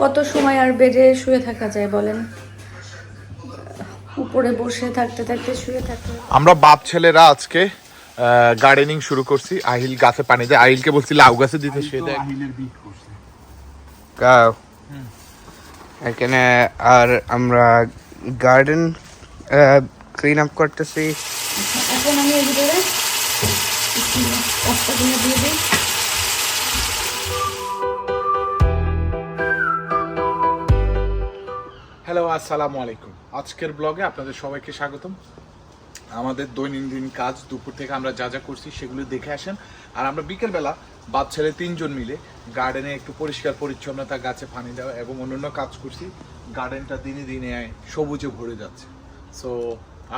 কত সময় আর বেডে শুয়ে থাকা যায় বলেন? উপরে বসে থাকতে থাকতে শুয়ে থাকতে। আমরা বাপ ছেলেরা আজকে গার্ডেনিং শুরু করছি। আহিল গাছে পানি দেয়। আহিলকে বলছি লাউ গাছে দিতে সে দেয় গাও। এখানে আর আমরা গার্ডেন ক্লিন আপ করতেছি। এখন আমি পাস্তাগুলো দিয়ে দিই। হ্যালো আসসালামু আলাইকুম। আজকের ব্লগে আপনাদের সবাইকে স্বাগতম। আমাদের দৈনন্দিন কাজ দুপুর থেকে আমরা যা যা করছি সেগুলো দেখে আসেন। আর আমরা বিকেলবেলা বাদ ছেলে তিনজন মিলে গার্ডেনে একটু পরিষ্কার পরিচ্ছন্নতা, গাছে পানি দেওয়া এবং অন্যান্য কাজ করছি। গার্ডেনটা দিনে দিনে সবুজে ভরে যাচ্ছে। সো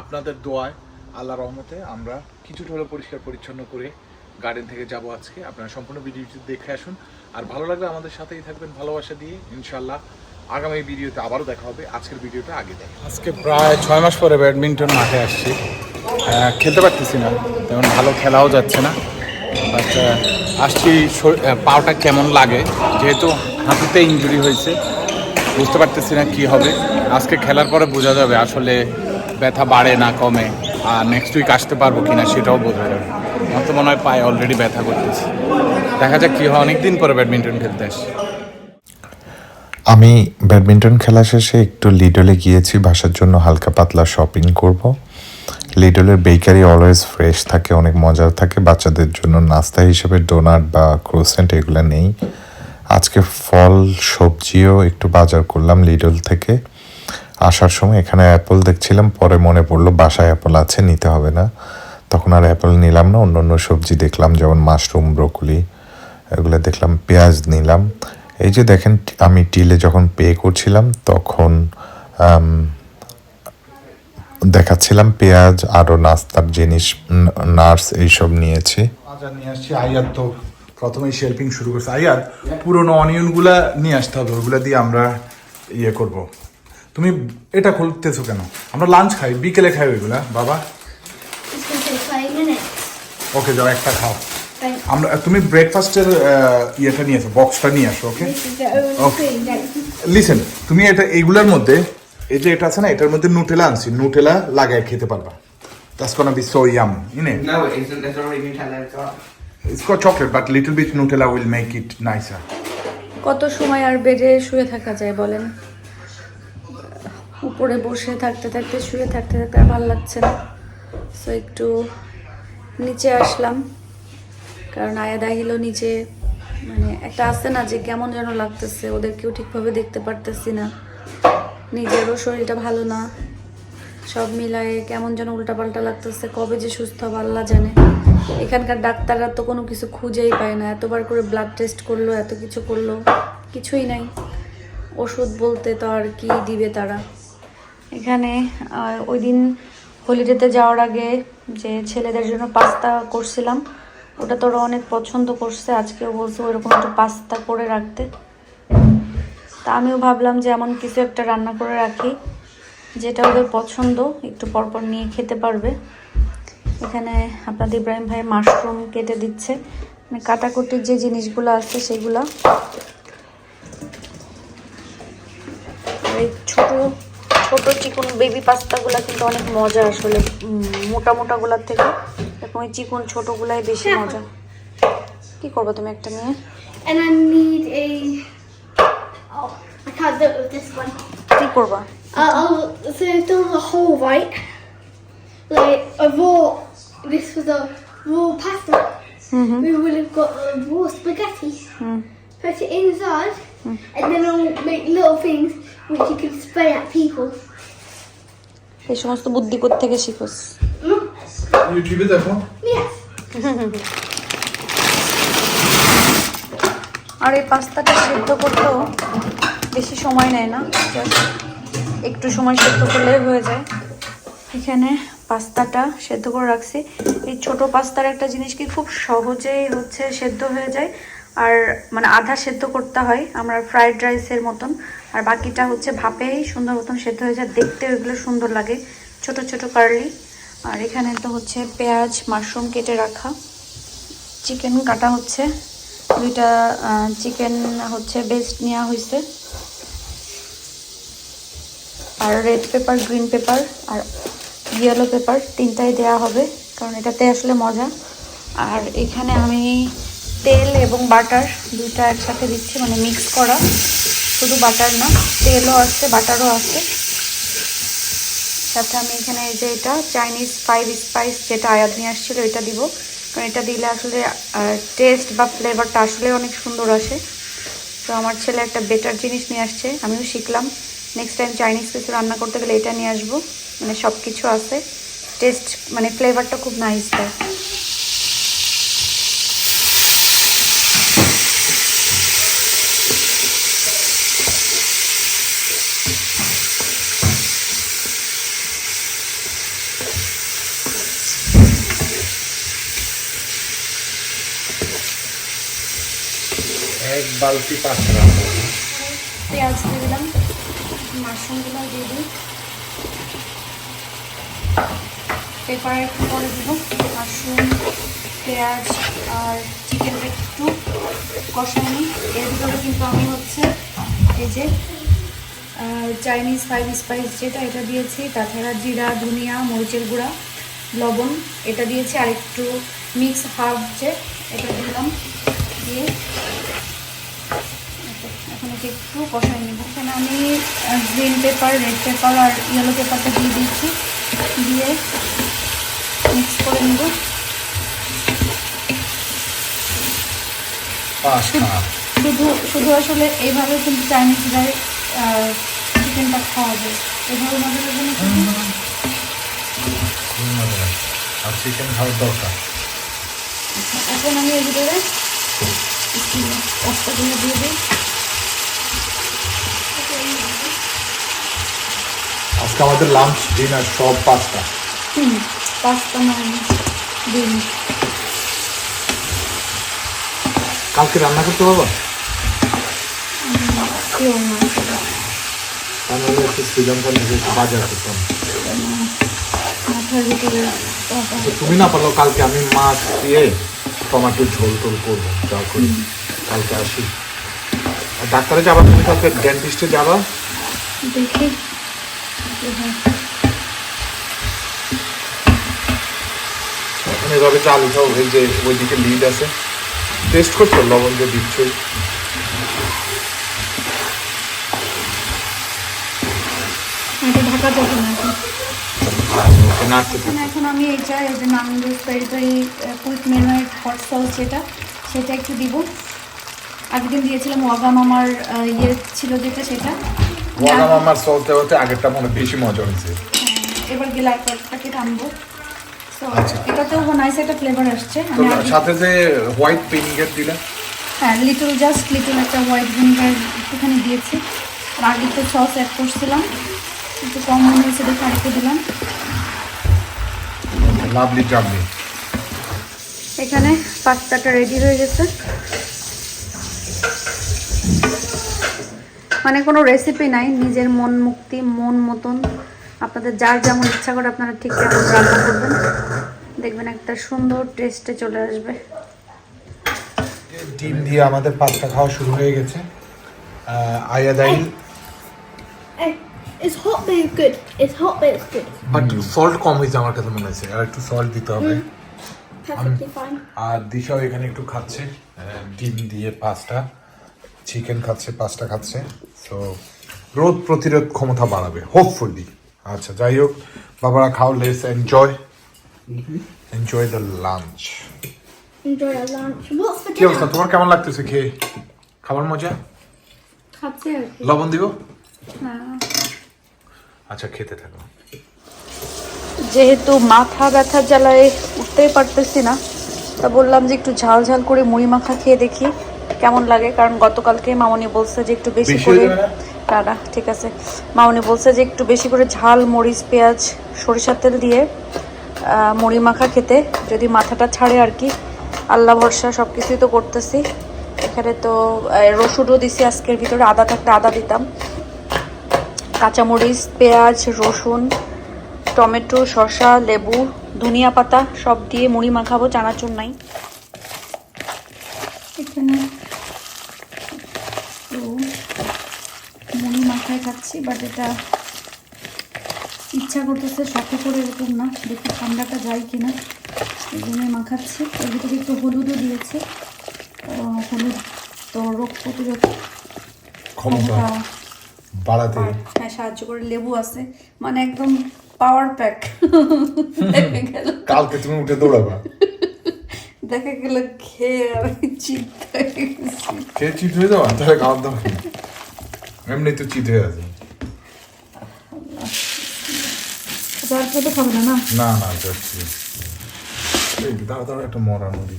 আপনাদের দোয়ায় আল্লাহ রহমতে আমরা কিছুটা হলেও পরিষ্কার পরিচ্ছন্ন করে গার্ডেন থেকে যাব আজকে। আপনারা সম্পূর্ণ ভিডিওটি দেখে আসুন। আর ভালো লাগলে আমাদের সাথেই থাকবেন ভালোবাসা দিয়ে। ইনশাল্লাহ আগামী ভিডিওতে আবারও দেখা হবে। আজকের ভিডিওটা আগে দেখেন। আজকে প্রায় ছয় মাস পরে ব্যাডমিন্টন মাঠে আসছি। খেলতে পারতেছি না। তেমন ভালো খেলাও যাচ্ছে না। বাট আসছি পাওটা কেমন লাগে? যেহেতু হাঁটুতে ইঞ্জুরি হয়েছে বুঝতে পারতেছি না কী হবে। আজকে খেলার পরে বোঝা যাবে আসলে ব্যথা বাড়ে না কমে আর নেক্সট উইক আসতে পারব কি না সেটাও বোঝা যাবে। আমার তো মনে হয় পায়ে অলরেডি ব্যথা করতেছে। দেখা যাক কী হয়। অনেকদিন পরে ব্যাডমিন্টন খেলতে আসি আমি ব্যাডমিন্টন খেলা শেষে একটু লিডলে গিয়েছি, বাসার জন্য হালকা পাতলা শপিং করব। লিডলের বেকারি অলওয়েজ ফ্রেশ থাকে, অনেক মজার থাকে, বাচ্চাদের জন্য নাস্তা হিসেবে ডোনাট বা ক্রোসেন্ট এগুলো নেই। আজকে ফল, সবজিও একটু বাজার করলাম লিডল থেকে। আসার সময় এখানে অ্যাপল দেখছিলাম, পরে মনে পড়ল বাসায় অ্যাপল আছে, নিতে হবে না। তখন আর অ্যাপল নিলাম না অন্য অন্য সবজি দেখলাম, যেমন মাশরুম ব্রোকলি এগুলো দেখলাম, পেঁয়াজ নিলাম। এই যে দেখেন আমি টিলে যখন পে করছিলাম তখন দেখাচ্ছিলাম পেঁয়াজ আরও নাস্তার জিনিস নার্স এইসব নিয়েছি। বাজার নিয়ে আসছি আয়ার তো প্রথমেই শেল্পিং শুরু করছে। আয়ার পুরোনো অনিয়নগুলা নিয়ে আসতে হবে ওগুলা দিয়ে আমরা ইয়ে করব। তুমি এটা খুলতেছো কেন? আমরা লাঞ্চ খাই বিকেলে খাই ওইগুলা বাবা. ওকে যাও একটা খাও. আমরা তুমি ব্রেকফাস্টের ইয়েটা নিয়ে আসো বক্সটা নিয়ে আসো ওকে লিসেন তুমি এটা এইগুলার মধ্যে এই যে এটা আছে না এটার মধ্যে নুটেলা আনছি নুটেলা লাগায় খেতে পারবা That's gonna be so yum, isn't it? No, it isn't. There's already Nutella got. It's got chocolate, but little bit Nutella will make it nicer. কত সময় আর বেডে শুয়ে থাকা যায় বলেন উপরে বসে থাকতে থাকতে শুয়ে থাকতে থাকতে আর ভালো লাগছে না সো একটু নিচে আসলাম কারণ আয়া দাহিলো নিচে মানে একটা আছে না যে কেমন যেন লাগতেছে, ওদেরকেও ঠিকভাবে দেখতে পারতেছি না। নিজেরও শরীরটা ভালো না। সব মিলায়ে কেমন যেন উল্টাপাল্টা লাগতেছে, কবে যে সুস্থ হবে আল্লাহ জানে। এখানকার ডাক্তাররা তো কোনো কিছু খুঁজেই পায় না, এতবার করে ব্লাড টেস্ট করল, এত কিছু করল, কিছুই নাই। ওষুধ বলতে তো আর কি দিবে তারা। এখানে ওই দিন হলিডেতে যাওয়ার আগে যে ছেলেদের জন্য পাস্তা করছিলাম ওটা তোরা অনেক পছন্দ করছে, আজকেও বলছে ওইরকম একটু পাস্তা করে রাখতে। তা আমিও ভাবলাম যে এমন কিছু একটা রান্না করে রাখি, যেটা ওদের পছন্দ, একটু পরপর নিয়ে খেতে পারবে। এখানে আপনাদের ইব্রাহিম ভাই মাশরুম কেটে দিচ্ছে। মানে কাটাকুটির যে জিনিসগুলো আছে সেগুলো। এই ছোট ছোট চিকন বেবি পাস্তাগুলা কিন্তু অনেক মজা আসলে। মোটা মোটা গুলার থেকে। এখন ওই চিকন ছোট গুলাই বেশি মজা। কি করব তুমি একটা নিয়ে? কি করবা? Pasta which you can spray at people. এই সমস্ত বুদ্ধি থেকে শিখোস? ইউটিউবে দেখো। আর এই পাস্তাটা সেদ্ধ করতেও বেশি সময় নেয় না। একটু সময় সেদ্ধ করলেই হয়ে যায়। এখানে পাস্তাটা সেদ্ধ করে রাখছি। এই ছোট পাস্তার একটা জিনিস কি খুব সহজেই হচ্ছে সেদ্ধ হয়ে যায়। আর মানে আধা সেদ্ধ করতে হয়। আমরা ফ্রাইড রাইসের মতন। আর বাকিটা হচ্ছে ভাপেই সুন্দর মতন সেদ্ধ হয়ে যায়। দেখতে ওইগুলো সুন্দর লাগে। ছোট ছোট কার্লি আর এখানে তো হচ্ছে পেঁয়াজ, মাশরুম কেটে রাখা। চিকেন কাটা হচ্ছে। দুইটা চিকেন হচ্ছে বেস্ট নেওয়া হয়েছে আর রেড পেপার গ্রিন পেপার আর ইয়েলো পেপার তিনটাই দেওয়া হবে, কারণ এটাতে আসলে মজা। আর এখানে আমি তেল এবং বাটার দুইটা একসাথে দিচ্ছি মানে মিক্স করা। শুধু বাটার না, তেলও আছে বাটারও আছে সাথে আমি এখানে যে এটা চাইনিজ ফাইভ স্পাইস যেটা আয়াত নিয়ে আসছিল, এটা দিব। কারণ এটা দিলে আসলে টেস্ট বা ফ্লেভারটা আসলে অনেক সুন্দর আসে। তো আমার ছেলে একটা বেটার জিনিস নিয়ে আসছে, আমিও শিখলাম। নেক্সট টাইম চাইনিজ কিছু রান্না করতে গেলে এটা নিয়ে আসব। মানে সব কিছু আছে। টেস্ট মানে ফ্লেভারটা খুব নাইস দেয় এক বালতি রান্না পেঁয়াজ দিয়ে দিলাম মাশরুমগুলো দিয়ে দিই পেপার একটু পরে দিব মাশরুম, পেঁয়াজ আর চিকেনটা একটু কষাই নিই এর ভিতরে কিন্তু আমি হচ্ছে এই যে চাইনিজ ফাইভ স্পাইস যেটা, এটা দিয়েছি। তাছাড়া জিরা, ধনিয়া, মরিচের গুঁড়া, লবণ, এটা দিয়েছি। আর একটু মিক্স হার্ব যে, এটা দিলাম। দিয়ে এখন এটি একটু কষাই নেব। এখানে আমি গ্রিন পেপার রেড পেপার আর ইয়েলো পেপারটা দিয়ে দিচ্ছি। দিয়ে মিক্স করে নেব। শুধু শুধু আসলে এইভাবে কিন্তু চাইনিজরা চিকেনটা খাওয়া যায়। এভাবে মজা লাগবে না খুবই মজা লাগে আর চিকেন খাওয়ার দরকার। আচ্ছা, এখন আমি এর ভিতরে দিয়ে দিই। আজকে আমাদের লাঞ্চ ডিনার সব পাঁচটা হুম পাস্তা নয় কালকে রান্না করতে পারব? তাহলে একটু শ্রীলঙ্কার বাজার করতাম তো তুমি না পারল কালকে আমি মাছ দিয়ে টমেটো ঝোল টোল করব যা করি। কালকে আসি। আর ডাক্তারে যাবা তুমি কালকে ডেন্টিস্টে যাবা? দেখি। এখন এভাবে চালু খাও এই যে ওইদিকে লিড আছে টেস্ট করছ লবণ যে দিচ্ছই এটা ঢাকা যাবে না এখন। আমি এইটা এই যে নামরুজ peri peri quick marinate hot sauce যেটা সেটা একটু দিব। আগের দিন দিয়েছিলাম ওয়াগাম আমার ইয়ে ছিল যেটা সেটা। ওয়াগাম আমার সস দেওয়াতে আগেরটা মনে বেশি মজা হয়েছে। হ্যাঁ, এবার গেলে একটা প্যাকেট আনব তো আচ্ছা। এটাতেও নাইস একটা ফ্লেভার আসছে। সাথে যে হোয়াইট ভিনিগার দিলাম হ্যাঁ লিটল জাস্ট লিটল একটা হোয়াইট ভিনিগার একটুখানি দিয়েছি। আর আগে তো সস অ্যাড করছিলাম। একটু কম মনে হয়েছে দেখে আরেকটু দিলাম। লাভলি জাভলি এখানে পাস্তাটা রেডি হয়ে গেছে। মানে কোনো রেসিপি নাই নিজের মন মুক্তি মন মতন। আপনাদের যার যেমন ইচ্ছা করে আপনারা ঠিক তেমন রান্না করবেন। দেখবেন একটা সুন্দর টেস্টে চলে আসবে। ডিম দিয়ে আমাদের পাস্তা খাওয়া শুরু হয়ে গেছে। আহ, আয়া Eh, It's hot but it's good. It's hot but it's good. But salt কম হয়েছে আমার কাছে মনে হয়েছে। আর একটু সল্ট দিতে হবে। Perfectly fine. আর দিশাও এখানে একটু খাচ্ছে। ডিম দিয়ে পাস্তা। চিকেন খাচ্ছে পাস্তা খাচ্ছে তো রোদ প্রতিরোধ ক্ষমতা বাড়াবে হোপফুলি আচ্ছা যাই হোক বাবারা খাও less enjoy enjoy the lunch কি অবস্থা তোমার কেমন লাগতেছে খেয়ে? খাবার মজা? লবণ দিব? আচ্ছা খেতে থাকো। যেহেতু মাথা ব্যথার জ্বালায় উঠতেই পারতেছি না তা বললাম যে একটু ঝাল ঝাল করে মুড়ি মাখা খেয়ে দেখি। কেমন লাগে? কারণ গতকালকে মামনি বলছে যে একটু বেশি করে না? ঠিক আছে। মামনি বলছে যে একটু বেশি করে ঝাল মরিচ পেঁয়াজ সরিষার তেল দিয়ে মুড়ি মাখা খেতে। যদি মাথাটা ছাড়ে আর কি। আল্লাহ ভরসা সব কিছুই তো করতেছি। এখানে তো রসুনও দিছি আজকের ভিতরে। আদা থাকতে আদা দিতাম। কাঁচামরিচ পেঁয়াজ রসুন টমেটো শসা লেবু ধনিয়া পাতা সব দিয়ে মুড়ি মাখাবো চানাচুর নাই। এখানে তো মুড়ি মাখায় খাচ্ছি বাট এটা ইচ্ছা করতেছে সাথে করে এরকম না। দেখি ঠান্ডাটা যায় কিনা। এই জন্যই মাখাচ্ছি। এর ভিতরে একটু হলুদও দিয়েছে। হলুদ তো রোগ প্রতিরোধ ক্ষমতা বাড়াতে। হ্যাঁ সাহায্য করে। লেবু আছে। মানে একদম পাওয়ার প্যাক কালকে তুমি উঠে দৌড়াবা। দেখা গেল খেয়ে আমি চিন্তা খেয়ে চিট হয়ে যাওয়া তাহলে খাওয়ার দাম এমনি তো চিট হয়ে আছে। যার তো খাবে না না? না না, যাচ্ছি। এই একটা মরা নদী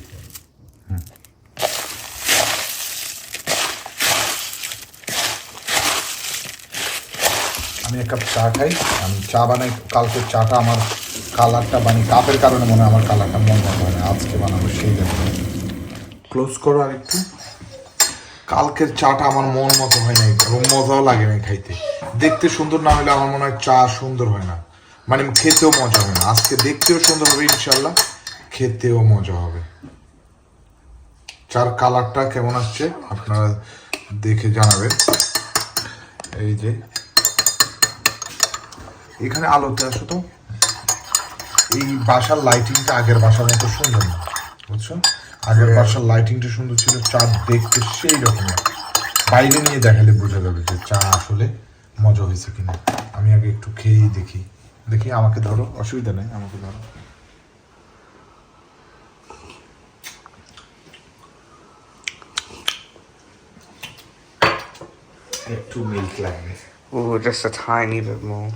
আমি এক কাপ চা খাই। আমি চা বানাই, কালকে চাটা আমার কালারটা বানিয়ে কাপের কারণে মনে হয় আমার কালারটা মন হয় না, আজকে বানাবো সেই জন্য। ক্লোজ করো আর একটু কালকের চাটা আমার মন মতো হয় নাই এবং মজাও লাগে নাই খাইতে। দেখতে সুন্দর না হলে আমার মনে হয় চা সুন্দর হয় না। মানে খেতেও মজা হবে না। আজকে দেখতেও সুন্দর হবে ইনশাল্লাহ খেতেও মজা হবে। চার কালারটা কেমন আসছে আপনারা দেখে জানাবেন। এই যে। এখানে আলোতে আসো তো। এই বাসার লাইটিংটা আগের বাসার মতো সুন্দর না বুঝছ? আগের বাসার লাইটিংটা সুন্দর ছিল চা দেখতে সেই রকমের বাইরে নিয়ে দেখালে বোঝা যাবে যে চা আসলে মজা হয়েছে কিনা। আমি আগে একটু খেয়েই দেখি। দেখি আমাকে ধরো অসুবিধা নেই আমাকে ধরো একটু মিল্ক লাগবে Oh, just a tiny bit more.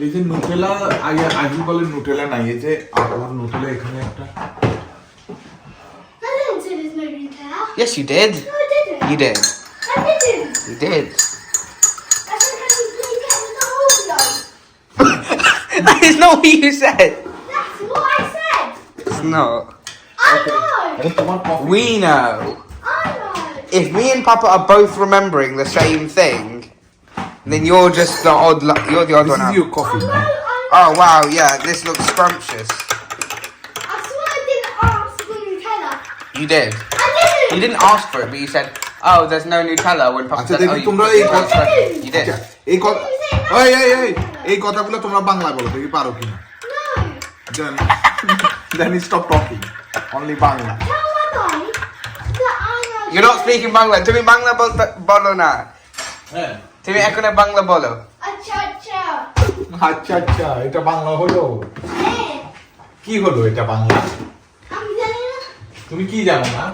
এই যে নুটেলা আগে আগে বলে নুটেলা নাই এই যে আবার নুটেলা এখানে একটা. Yes, you did. He did. He did. that is not what you said. That's what I said. It's not. I know. We know. I know. If me and Papa are both remembering the same thing, then you're just the odd. You're the odd this one. Is out. your coffee, man. Oh wow, yeah, this looks scrumptious. I swear I didn't ask for Nutella. You did. I didn't. You didn't ask for it, but you said "Oh, there's no Nutella." When Papa আচ্ছা said, দেখি "Oh, you তোমরা put এই it কথা on you did." আচ্ছা, এই কথা এই এই এই এই কথাগুলো তোমরা বাংলায় বলো দেখি পারো কিনা. Then then stop talking only Bangla. You're not speaking Bangla. তুমি বাংলা বলতে বলো না হ্যাঁ তুমি এখন বাংলা বলো Acha acha. আচ্ছা আচ্ছা এটা বাংলা হলো Hey. কি হলো এটা বাংলা I'm gonna. তুমি কি জানো না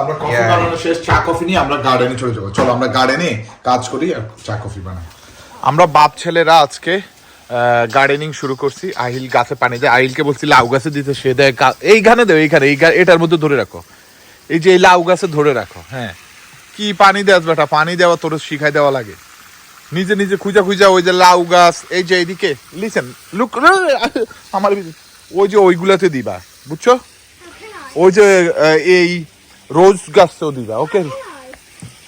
আমরা কফি বানানো শেষ চা কফি নিয়ে আমরা গার্ডেনে চলে যাব। চলো আমরা গার্ডেনে কাজ করি আর চা কফি বানাই। আমরা বাপ ছেলেরা আজকে গার্ডেনিং শুরু করছি। আহিল গাছে পানি দেয়। আহিলকে বলছি লাউ গাছে দিতে সে দেয় এইখানে দেয় এইখানে। এই এটার মধ্যে ধরে রাখো। এই যে এই লাউ গাছে ধরে রাখো হ্যাঁ। কি পানি দেওয়া বেটা? পানি দেওয়া তোর শিখাই দেওয়া লাগে। নিজে নিজে খুঁজা খুঁজা ওই যে লাউ গাছ এই যে এইদিকে লিসেন লুক আমার ওই যে ওইগুলাতে দিবা বুঝছ? ওই যে এই রোজ গাছও দিবা okay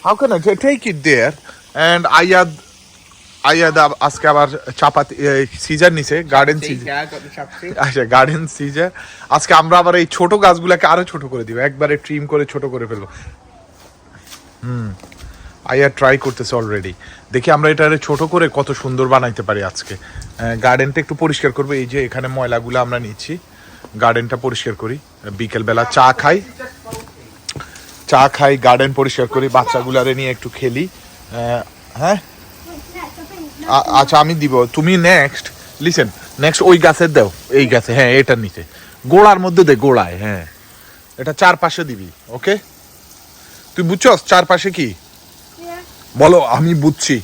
how can I take it there and Ayad Ayad আজকে আবার চাপাতি সিজার নিছে গার্ডেন সিজার। I. আচ্ছা গার্ডেন সিজার। আজকে আমরা আবার এই ছোট গাছগুলোকে আরও ছোট করে দিব একবারে ট্রিম করে ছোট করে ফেলব। হুম আইয়া ট্রাই করতেছে অলরেডি দেখি আমরা এটারে ছোট করে কত সুন্দর বানাইতে পারি আজকে। গার্ডেনটা একটু পরিষ্কার করব এই যে এখানে ময়লাগুলো আমরা নিচ্ছি। গার্ডেনটা পরিষ্কার করি বিকেলবেলা চা খাই। চা খাই গার্ডেন পরিষ্কার করি বাচ্চাগুলারে নিয়ে একটু খেলি। হ্যাঁ? আচ্ছা আমি দিব। তুমি নেক্সট লিসেন নেক্সট ওই গাছের দাও এই গাছে হ্যাঁ এটার নিচে। গোড়ার মধ্যে দে গোড়ায় হ্যাঁ। এটা চারপাশে দিবি ওকে? তুই বুঝছস চারপাশে কি? বলো আমি বুঝছি।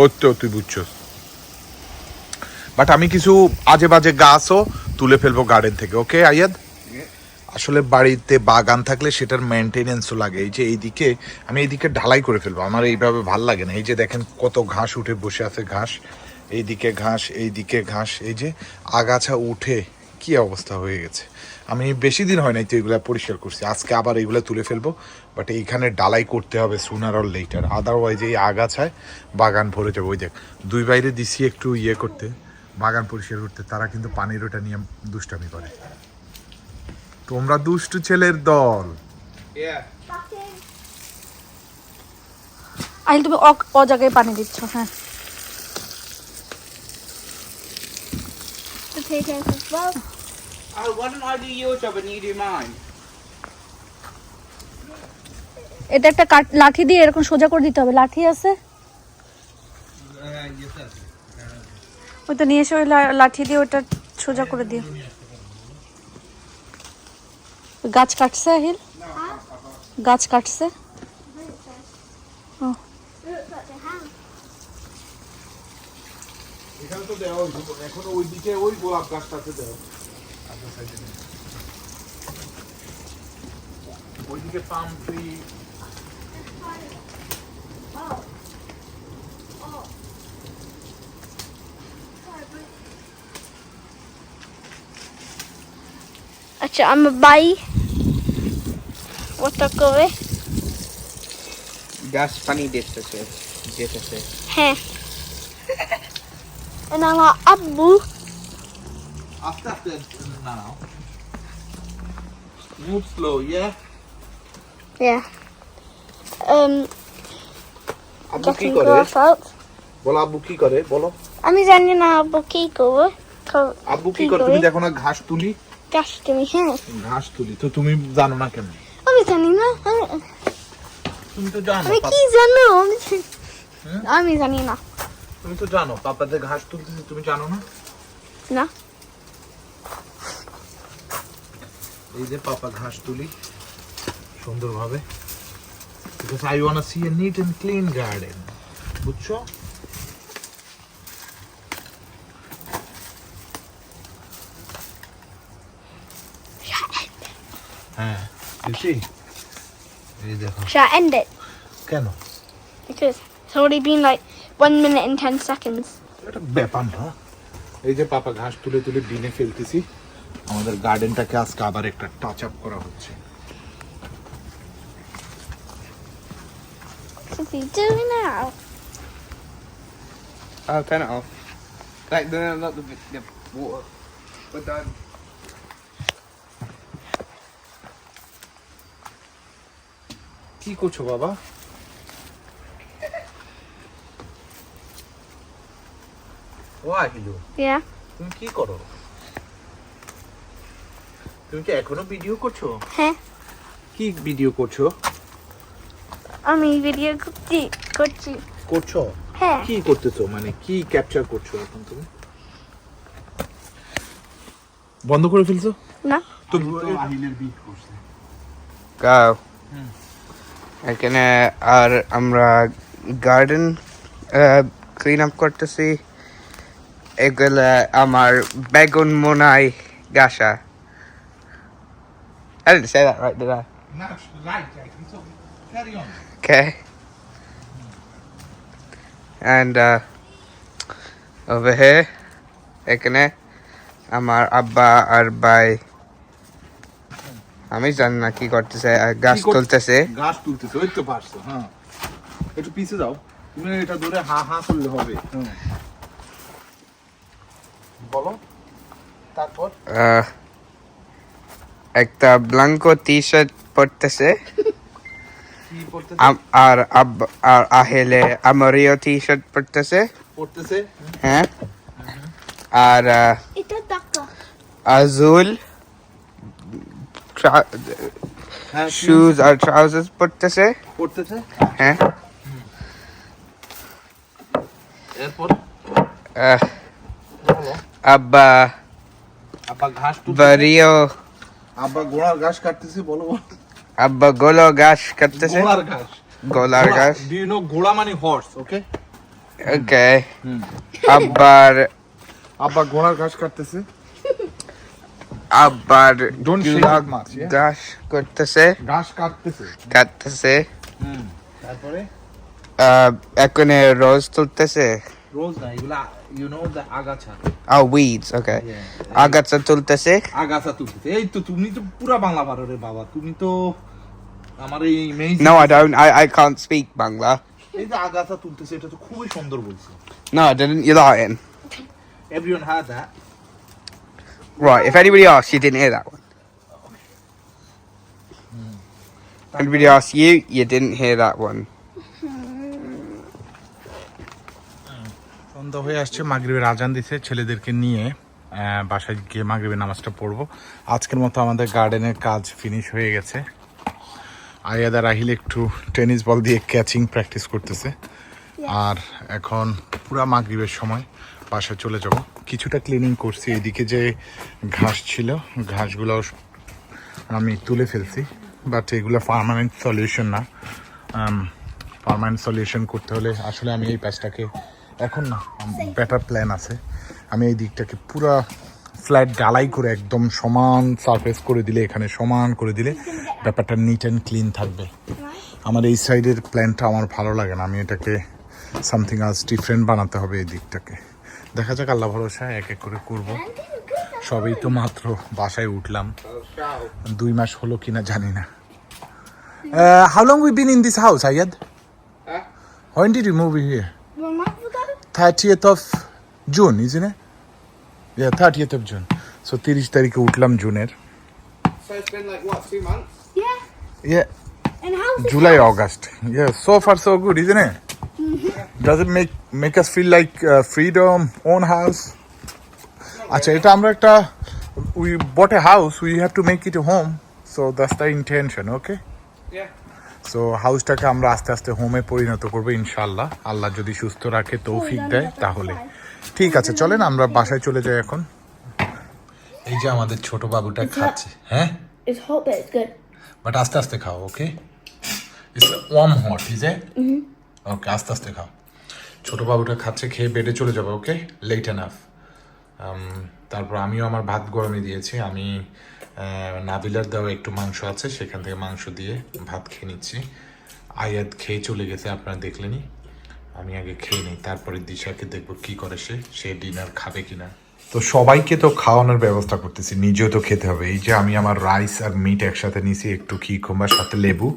ও তো তুই বুঝছস। বাট আমি কিছু আজে বাজে গাছও তুলে ফেলব গার্ডেন থেকে ওকে আয়াদ আসলে বাড়িতে বাগান থাকলে সেটার মেনটেনেন্সও লাগে। এই যে এইদিকে, আমি এইদিকে ঢালাই করে ফেলব। আমার এইভাবে ভালো লাগে না। এই যে দেখেন কত ঘাস উঠে বসে আছে ঘাস। এইদিকে ঘাস এইদিকে ঘাস। এই যে আগাছা উঠে কি অবস্থা হয়ে গেছে। আমি বেশি দিন হয় নাই তো এগুলো পরিষ্কার করছি। আজকে আবার এগুলো তুলে ফেলব। বাট এইখানে ডালাই করতে হবে সুনার অর লেটার আদারওয়াইজ এই আগাছায় বাগান ভরে যাবে। ওই দেখ, দুই বাইরে দিছি একটু ইয়ে করতে, বাগান পরিষ্কার করতে। তারা কিন্তু পানির ওটা নিয়ে দুষ্টামি করে। তোমরা দুষ্টু ছেলের দল। আহিল তুমি অ- জায়গায় পানি দিচ্ছ হ্যাঁ। Potatoes as well. Why don't I do your job and you do mine? এটা একটা কাঠ লাঠি দিয়ে এরকম সোজা করে দিতে হবে। লাঠি আছে? ওইটা নিয়ে এসে ওই লা- লাঠি দিয়ে ওটা সোজা করে দিও। ওই গাছ কাটছে আহিল? গাছ কাটছে? Looks like they have. এখানে তো দেওয়া এখন ওইদিকে ওই গোলাপ গাছটাতে দেওয়া ওইদিকে পাম ট্রি আচ্ছা আমরা বাই ওটা করে Gas funny distance. Distance. হ্যাঁ and আমার আব্বু আস্তে আস্তে না নাও move slow yeah yeah um আব্বু কি getting করে grass out বলো আব্বু কি করে বলো আমি জানি না আব্বু কি করবে ক- আব্বু কি করে তুমি দেখো না ঘাস তুলি গাছ তুমি হ্যাঁ। ঘাস তুলি তো তুমি জানো না কেন? আমি জানি না তুমি তো জানো আমি কি জানো? আমি আমি জানি না। তুমি তো জানো পাপাদের ঘাস তুলতেছে তুমি জানো না? না। এই যে পাপা ঘাস তুলি সুন্দরভাবে। Because I want see a neat and clean garden বুঝছ? হ্যাঁ বুঝছি এই দেখো Shall I end it? কেন Because it's already been like one minute and ten seconds. এটা ব্যাপার না এই যে পাপা ঘাস তুলে তুলে দিনে ফেলতেছি আমাদের গার্ডেনটাকে আজকে আবার একটা টাচ আপ করা হচ্ছে What's he doing now? Oh, turn it off. Like, no, no, not the, the water. We're done. কি করছ বাবা? ও আহিলু। Yeah. তুমি কি করো? তুমি কি এখনও ভিডিও করছ? হ্যাঁ। কি ভিডিও করছ? আমি ভিডিও করছি করছি। করছ? হ্যাঁ। কি করতেছো? মানে কি ক্যাপচার করছ এখন তুমি? বন্ধ করে ফেলছো? না। তো আহিলের বিট করছে। Go. এখানে আর আমরা গার্ডেন ক্লিন আপ করতেছি এগুলা আমার বেগুন মোনাই গাছা I didn't say that right, did I? না right right carry on Okay. And uh, over here, এখানে আমার আব্বা আর ভাই আমি জানি না কি করতেছে গাছ তুলতেছে। গাছ তুলতেছে ওই তো পারছ হ্যাঁ। একটু পিছে যাও তুমি এটা ধরে হা হা করলে হবে বলো তারপর? একটা ব্লাঙ্কো টি শার্ট পরতেছে? আর আব্বা আর আহেলে আমারিও টি শার্ট পরতেছে পড়তেছে হ্যাঁ। আর এটা ডাক্তার আজুল হ্যাঁ শুজ আর ট্রাউজার্স পরতেছে? পড়তেছে হ্যাঁ। এরপর? আব্বা আব্বা ঘাস বাড়িও। আব্বা গোড়ার ঘাস কাটতেছে বলো। আব্বা গোলো গাছ কাটতেছে। গোড়ার ঘাস। গোলার গাছ ডু ইউ নো ঘোড়া মানে হর্স ওকে ওকে আব্বার আব্বা ঘোড়ার ঘাস কাটতেছে। It much, yeah? গাছ করতেছে। ঘাস কাটতেছে। কাটতেছে। হুম তারপরে? এখানে রোজ তুলতেছে। রোজ না এগুলা ইউ নো দ্য আগাছা। okay. আগাছা তুলতেছে। আগাছা তুলতেছে। এই তো তুমি তো পুরা বাংলা পারো রে বাবা। তুমি তো আমার এই. I, I can't speak Bangla. এই যে আগাছা তুলতেছে এটা তো খুবই সুন্দর বলছে. You're everyone had that Right, if anybody asks, you didn't hear that one. Anybody asked you? You didn't hear that one. সন্ধ্যা হয়ে আসছে মাগরিবের আজান দিছে ছেলেদেরকে নিয়ে বাসায় গিয়ে মাগরিবের নামাজটা পড়ব আজকের মতো আমাদের গার্ডেনের কাজ ফিনিশ হয়ে গেছে আয়াদা রাহিল একটু টেনিস বল দিয়ে ক্যাচিং প্র্যাকটিস করতেছে আর এখন পুরা মাগরিবের সময় বাসায় চলে যাব কিছুটা ক্লিনিং করছি। এদিকে যে ঘাস ছিল ঘাসগুলো আমি তুলে ফেলছি বাট এগুলো পারমানেন্ট সলিউশন না। পারমানেন্ট সলিউশন করতে হলে আসলে আমি এই প্যাচটাকে এখন না বেটার প্ল্যান আছে। আমি এই দিকটাকে পুরা ফ্ল্যাট ডালাই করে একদম সমান সারফেস করে দিলে এখানে সমান করে দিলে ব্যাপারটা নিট অ্যান্ড ক্লিন থাকবে। আমার এই সাইডের প্ল্যানটা আমার ভালো লাগে না। আমি এটাকে সামথিং আজ ডিফারেন্ট বানাতে হবে এই দিকটাকে। দেখা যাক আল্লাহ ভরসায় এক এক করে করব। সবই তো মাত্র বাসায় উঠলাম। দুই মাস হলো কিনা জানি না। How long we been in this house Ayad when did you move here thirtieth of June is in thirtieth of June so তিরিশ তারিখে উঠলাম জুনের। জুলাই অগস্ট ইয়ে so far so good is in It make make us feel like uh, freedom, own house? আচ্ছা এটা আমরা একটা we bought a house, we have to make it a home. So that's the intention, okay? Yeah. So হাউসটাকে আমরা আস্তে আস্তে হোমে পরিণত করব ইনশাল্লাহ আল্লাহ যদি সুস্থ রাখে তৌফিক দেয় তাহলে ঠিক আছে চলেন আমরা বাসায় চলে যাই এখন এই যে আমাদের ছোট বাবুটা খাচ্ছে হ্যাঁ It's hot, but it's good. But আস্তে আস্তে খাও okay it's warm hot is a okay আস্তে আস্তে খাও ছোট বাবুটা খাচ্ছে, খেয়ে বেডে চলে যাবে, ওকে? লেট এনাফ তারপর আমিও আমার ভাত গরমে দিয়েছি। আমি নাবিলার দেওয়া একটু মাংস আছে, সেখান থেকে মাংস দিয়ে ভাত খেয়ে নিচ্ছি। আয়াত খেয়ে চলে গেছে, আপনারা দেখলেনি আমি আগে খেয়ে নিই, তারপরে দিশাকে দেখব কি করে সে সে ডিনার খাবে কিনা। তো সবাইকে তো খাওয়ানোর ব্যবস্থা করতেছি, নিজেও তো খেতে হবে। এই যে আমি আমার রাইস আর মিট একসাথে নিয়েছি একটু কি কুমার সাথে লেবু।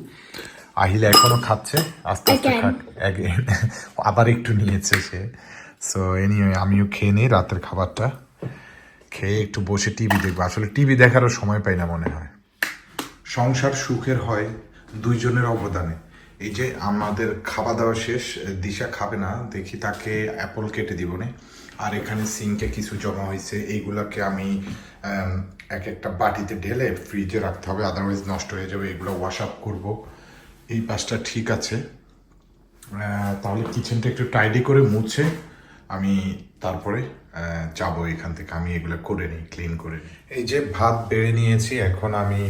আহিলা এখনও খাচ্ছে আস্তে আস্তে খাক আবার একটু নিয়েছে সে। সো এনিওয়ে আমিও খেয়ে নিই রাতের খাবারটা। খেয়ে একটু বসে টিভি দেখব। আসলে টিভি দেখারও সময় পাই না মনে হয়। সংসার সুখের হয় দুইজনের অবদানে। এই যে আমাদের খাওয়া দাওয়া শেষ দিশা খাবে না দেখি তাকে অ্যাপল কেটে দিব নে। আর এখানে সিঙ্কে কিছু জমা হয়েছে এইগুলোকে আমি এক একটা বাটিতে ঢেলে ফ্রিজে রাখতে হবে আদারওয়াইজ নষ্ট হয়ে যাবে এগুলো ওয়াশ আপ করব। এই পাশটা ঠিক আছে। তাহলে কিচেনটা একটু টাইডি করে মুছে আমি তারপরে যাব এখান থেকে। আমি এগুলো করে নিই ক্লিন করে নিই। এই যে ভাত বেড়ে নিয়েছি, এখন আমি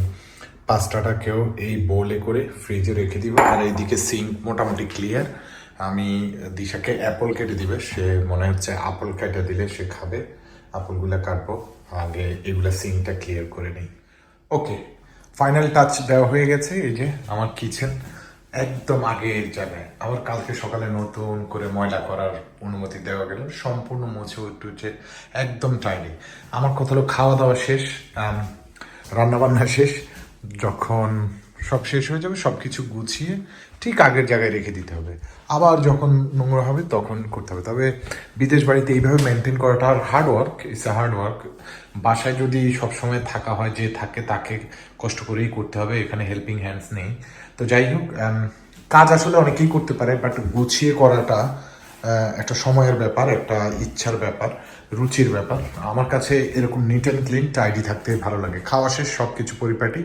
পাস্তাটাকেও এই বোলে করে ফ্রিজে রেখে দিব। আর এইদিকে সিঙ্ক মোটামুটি ক্লিয়ার আমি দিশাকে অ্যাপল কেটে দিবে। সে মনে হচ্ছে আপেল কেটে দিলে সে খাবে। আপেলগুলো কাটবো। আগে এগুলা সিঙ্কটা ক্লিয়ার করে নিই। ওকে ফাইনাল টাচ দেওয়া হয়ে গেছে, এই যে আমার কিচেন একদম আগের জায়গায়। আবার কালকে সকালে নতুন করে ময়লা করার অনুমতি দেওয়া গেল। সম্পূর্ণ মুছে উঠছে, একদম টাইনি আমার কথা হলো খাওয়া দাওয়া শেষ রান্নাবান্না শেষ, যখন সব শেষ হয়ে যাবে সব কিছু গুছিয়ে ঠিক আগের জায়গায় রেখে দিতে হবে। আবার যখন নোংরা হবে তখন করতে হবে। তবে বিদেশ বাড়িতে এইভাবে মেনটেন করাটা hard work it's a hard work বাসায় যদি সবসময় থাকা হয়, যে থাকে তাকে কষ্ট করেই করতে হবে, এখানে হেল্পিং হ্যান্ডস নেই। তো যাই হোক কাজ আসলে অনেকেই করতে পারে বাট গুছিয়ে করাটা একটা সময়ের ব্যাপার, একটা ইচ্ছার ব্যাপার, রুচির ব্যাপার। আমার কাছে এরকম নিট অ্যান্ড ক্লিন টাইডি থাকতে ভালো লাগে। খাওয়া শেষ সব কিছু পরিপাটি।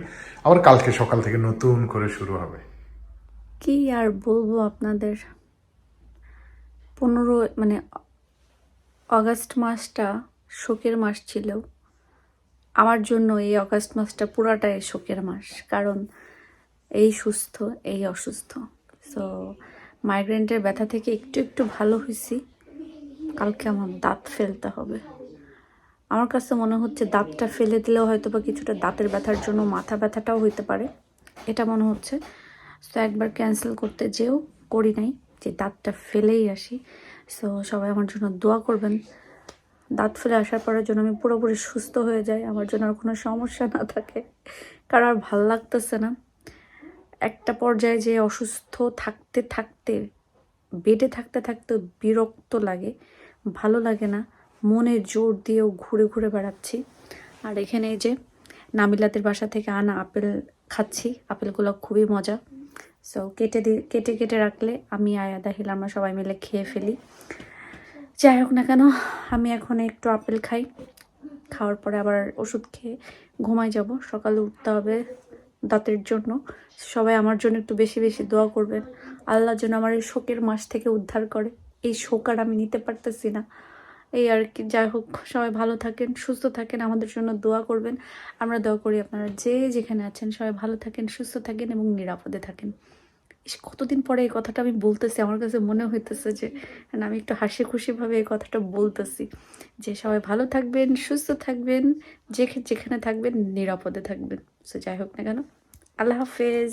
আবার কালকে সকাল থেকে নতুন করে শুরু হবে। কি আর বলব আপনাদের? পনেরো মানে অগাস্ট মাসটা শোকের মাস ছিল। আমার জন্য এই অগাস্ট মাসটা পুরাটাই শোকের মাস, কারণ এই সুস্থ, এই অসুস্থ। সো মাইগ্রেন্টের ব্যথা থেকে একটু একটু ভালো হয়েছি কালকে আমার দাঁত ফেলতে হবে। আমার কাছে মনে হচ্ছে দাঁতটা ফেলে দিলেও হয়তো বা কিছুটা দাঁতের ব্যথার জন্য মাথা ব্যথাটাও হইতে পারে। এটা মনে হচ্ছে। সো একবার ক্যান্সেল করতে যেও, করি নাই যে দাঁতটা ফেলেই আসি। সো সবাই আমার জন্য দোয়া করবেন। দাঁত ফেলে আসার পরের জন্য আমি পুরোপুরি সুস্থ হয়ে যাই, আমার জন্য আর কোনো সমস্যা না থাকে। কারণ আর ভালো লাগতেছে না। একটা পর্যায়ে যে অসুস্থ থাকতে থাকতে, বেডে থাকতে থাকতে বিরক্ত লাগে, ভালো লাগে না। মনে জোর দিয়েও ঘুরে ঘুরে বেড়াচ্ছি। আর এখানে যে নাবিলাতের বাসা থেকে আনা আপেল খাচ্ছি। আপেলগুলো খুবই মজা। সো কেটে দি, কেটে কেটে রাখলে আমি, আয়া, দাহিল আমরা সবাই মিলে খেয়ে ফেলি। যাই হোক না কেন, আমি এখন একটু আপেল খাই। খাওয়ার পরে আবার ওষুধ খেয়ে ঘুমাই যাব। সকালে উঠতে হবে দাঁতের জন্য। সবাই আমার জন্য একটু বেশি বেশি দোয়া করবেন। আল্লাহর জন্য আমার এই শোকের মাস থেকে উদ্ধার করে। এই শোক আর আমি নিতে পারতেছি না। এই আর কি, যাই হোক, সবাই ভালো থাকেন, সুস্থ থাকেন, আমাদের জন্য দোয়া করবেন। আমরা দোয়া করি আপনারা যে যেখানে আছেন, সবাই ভালো থাকেন, সুস্থ থাকেন এবং নিরাপদে থাকেন। কতদিন পরে এই কথাটা আমি বলতেছি, আমার কাছে মনে হইতেছে যে আমি একটু হাসি খুশিভাবে এই কথাটা বলতেছি যে, সবাই ভালো থাকবেন, সুস্থ থাকবেন, যে যেখানে থাকবেন, নিরাপদে থাকবেন। সো যাই হোক না কেন, আল্লাহ হাফেজ।